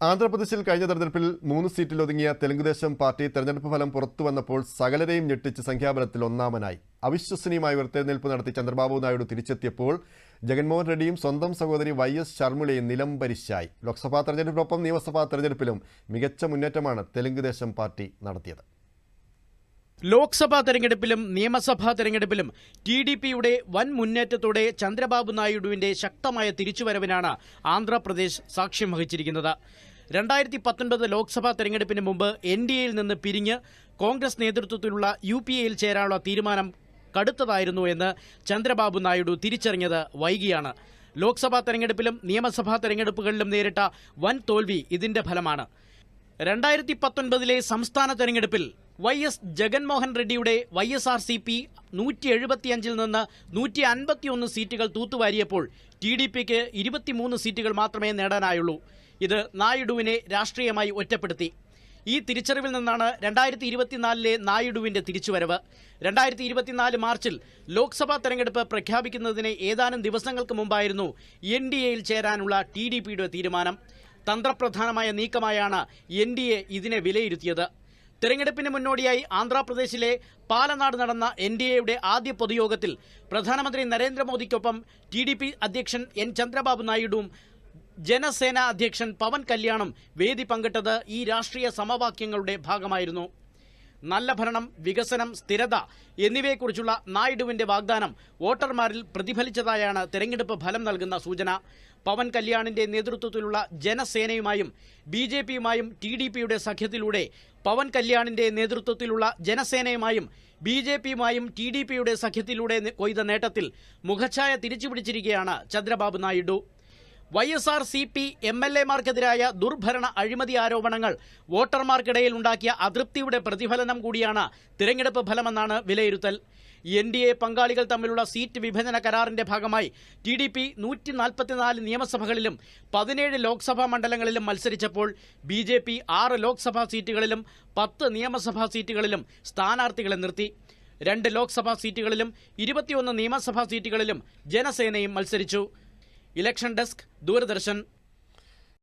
ആന്ധ്രാപ്രദേശിൽ കഴിഞ്ഞ തെരഞ്ഞെടുപ്പിൽ മൂന്ന് സീറ്റിൽ ഒതുങ്ങിയ തെലുങ്കുദേശം പാർട്ടി തെരഞ്ഞെടുപ്പ് ഫലം പുറത്തു വന്നപ്പോൾ സകലരെയും ഞെട്ടിച്ച് സംഖ്യാബലത്തിൽ ഒന്നാമനായി. അവിശ്വസനീയമായ ഉയർത്തെഴുന്നേൽപ്പ് നടത്തി ചന്ദ്രബാബു നായിഡു തിരിച്ചെത്തിയപ്പോൾ ജഗൻമോഹൻ റെഡ്ഡിയും സ്വന്തം സഹോദരി വൈ എസ് ശർമിളയും നിലംപരിശായി ലോക്സഭാ തെരഞ്ഞെടുപ്പിനൊപ്പം നിയമസഭാ തെരഞ്ഞെടുപ്പിലും മികച്ച മുന്നേറ്റമാണ് തെലുങ്കുദേശം പാർട്ടി നടത്തിയത്. ലോക്സഭാ തെരഞ്ഞെടുപ്പിലും നിയമസഭാ തെരഞ്ഞെടുപ്പിലും ടി ഡി പിയുടെ വൻ മുന്നേറ്റത്തോടെ ചന്ദ്രബാബു നായിഡുവിന്റെ ശക്തമായ തിരിച്ചുവരവിനാണ് ആന്ധ്രാപ്രദേശ് സാക്ഷ്യം വഹിച്ചിരിക്കുന്നത്. രണ്ടായിരത്തി പത്തൊൻപത് ലോക്സഭാ തെരഞ്ഞെടുപ്പിന് മുമ്പ് എൻ ഡി എയിൽ നിന്ന് പിരിഞ്ഞ് കോൺഗ്രസ് നേതൃത്വത്തിലുള്ള യു പി എയിൽ ചേരാനുള്ള തീരുമാനം കടുത്തതായിരുന്നു എന്ന് ചന്ദ്രബാബു നായിഡു തിരിച്ചറിഞ്ഞത് വൈകിയാണ്. ലോക്സഭാ തെരഞ്ഞെടുപ്പിലും നിയമസഭാ തെരഞ്ഞെടുപ്പുകളിലും നേരിട്ട വൻ തോൽവി ഇതിന്റെ ഫലമാണ്. രണ്ടായിരത്തി പത്തൊൻപതിലെ സംസ്ഥാന തെരഞ്ഞെടുപ്പിൽ Y S Jaganmohan റെഡ്ഡിയുടെ Y S R C P നൂറ്റി എഴുപത്തിയഞ്ചിൽ നിന്ന് നൂറ്റി അൻപത്തിയൊന്ന് സീറ്റുകൾ തൂത്തുവാരിയപ്പോൾ ടി ഡി പിക്ക് ഇരുപത്തിമൂന്ന് സീറ്റുകൾ മാത്രമേ നേടാനായുള്ളൂ. ഇത് നായിഡുവിനെ രാഷ്ട്രീയമായി ഒറ്റപ്പെടുത്തി. ഈ തിരിച്ചറിവിൽ നിന്നാണ് രണ്ടായിരത്തി ഇരുപത്തിനാലിലെ നായിഡുവിന്റെ തിരിച്ചുവരവ്. രണ്ടായിരത്തി ഇരുപത്തിനാല് മാർച്ചിൽ ലോക്സഭാ തെരഞ്ഞെടുപ്പ് പ്രഖ്യാപിക്കുന്നതിന് ഏതാനും ദിവസങ്ങൾക്ക് മുമ്പായിരുന്നു എൻ ഡി എയിൽ ചേരാനുള്ള ടി ഡി പിയുടെ തീരുമാനം. തന്ത്രപ്രധാനമായ നീക്കമായാണ് എൻ ഡി എ ഇതിനെ വിലയിരുത്തിയത്. തെരഞ്ഞെടുപ്പിന് മുന്നോടിയായി ആന്ധ്രാപ്രദേശിലെ പാലനാട് നടന്ന എൻ ഡി എയുടെ ആദ്യ പൊതുയോഗത്തിൽ പ്രധാനമന്ത്രി നരേന്ദ്രമോദിക്കൊപ്പം ടി ഡി പി അധ്യക്ഷൻ എൻ ചന്ദ്രബാബു നായിഡുവും ജനസേന അധ്യക്ഷൻ പവൻ കല്യാണും വേദി പങ്കിട്ടത് ഈ രാഷ്ട്രീയ സമവാക്യങ്ങളുടെ ഭാഗമായിരുന്നു. നല്ല ഭരണം വികസനം സ്ഥിരത എന്നിവയെക്കുറിച്ചുള്ള നായിഡുവിന്റെ വാഗ്ദാനം വോട്ടർമാരിൽ പ്രതിഫലിച്ചതായാണ് തെരഞ്ഞെടുപ്പ് ഫലം നൽകുന്ന സൂചന. പവൻ കല്യാണിന്റെ നേതൃത്വത്തിലുള്ള ജനസേനയുമായും ബി ജെ പിയുമായും ടി ഡി പിയുടെ സഖ്യത്തിലൂടെ പവൻ കല്യാണിന്റെ നേതൃത്വത്തിലുള്ള ജനസേനയുമായും ബി ജെ പിയുമായും ടി ഡി പിയുടെ സഖ്യത്തിലൂടെ കൊയ്ത നേട്ടത്തിൽ മുഖഛായ തിരിച്ചുപിടിച്ചിരിക്കുകയാണ് Chandrababu Naidu. Y S R C P M L എമാർക്കെതിരായ ദുർഭരണ അഴിമതി ആരോപണങ്ങൾ വോട്ടർമാർക്കിടയിൽ ഉണ്ടാക്കിയ അതൃപ്തിയുടെ പ്രതിഫലനം കൂടിയാണ് തിരഞ്ഞെടുപ്പ് ഫലമെന്നാണ് വിലയിരുത്തൽ. എൻ ഡി എ പങ്കാളികൾ തമ്മിലുള്ള സീറ്റ് വിഭജന കരാറിന്റെ ഭാഗമായി ടി ഡി പി നൂറ്റി നാൽപ്പത്തിനാല് നിയമസഭകളിലും പതിനേഴ് ലോക്സഭാ മണ്ഡലങ്ങളിലും മത്സരിച്ചപ്പോൾ ബി ജെ പി ആറ് ലോക്സഭാ സീറ്റുകളിലും പത്ത് നിയമസഭാ സീറ്റുകളിലും സ്ഥാനാർത്ഥികളെ നിർത്തി. രണ്ട് ലോക്സഭാ സീറ്റുകളിലും ഇരുപത്തിയൊന്ന് നിയമസഭാ സീറ്റുകളിലും ജനസേനയും മത്സരിച്ചു. Election desk Doordarshan